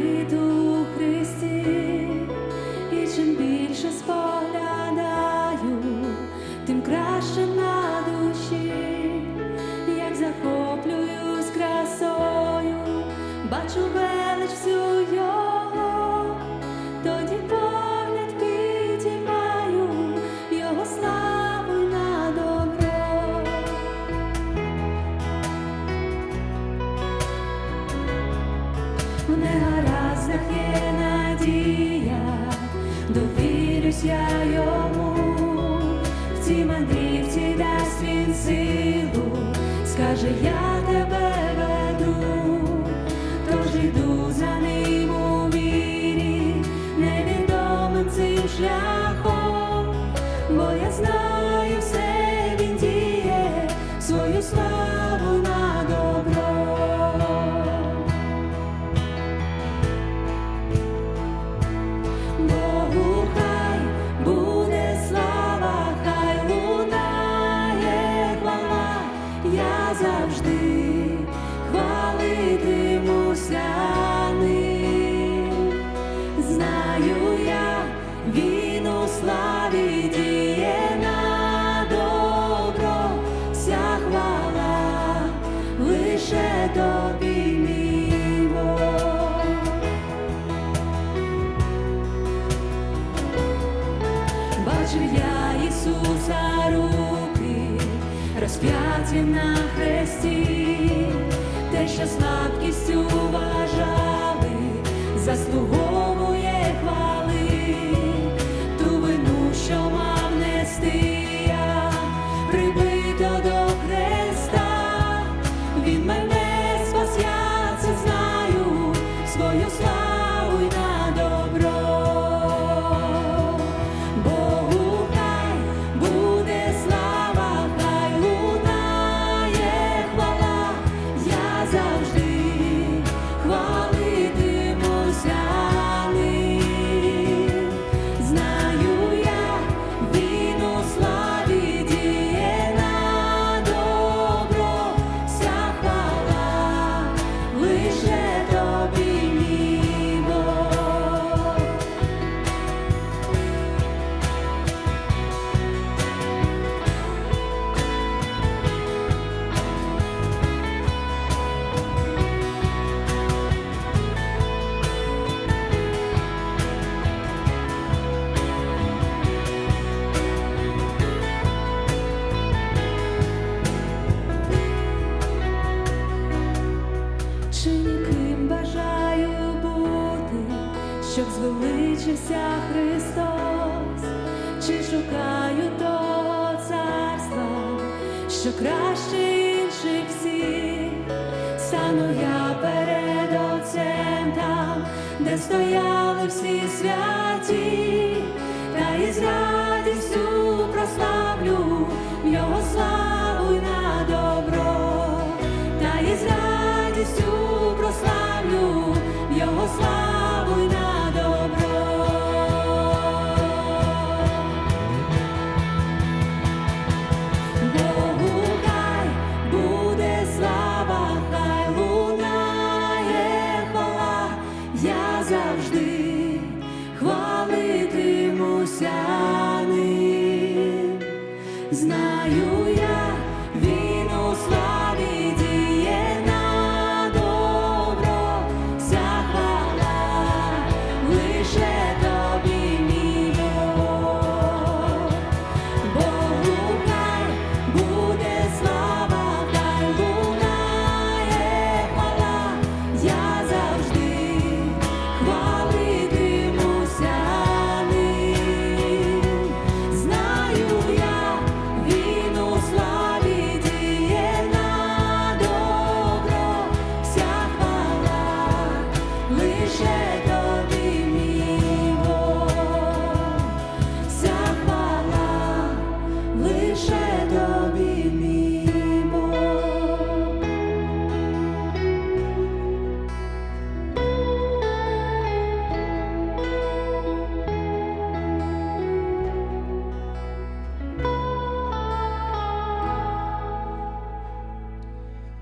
ти в негараздах є надія, довірюсь я йому, в цій мандрівці дасть він силу, скаже, я тебе веду, тож йду за ним у вірі, невідомим цим шляхом, Знаю я, він у на добро, вся хвала лише тобі, мій я Ісуса руки, розп'яті на хресті, що слабкістю вважали, заслуговує Ніким бажаю бути, щоб звеличився Христос, чи шукаю того царства, що краще інших всіх, стану я перед Отцем там, де стояли всі святі, славу на добро. Богу хай буде слава, хай лунає я завжди хвалитимуся ним. Знаю я.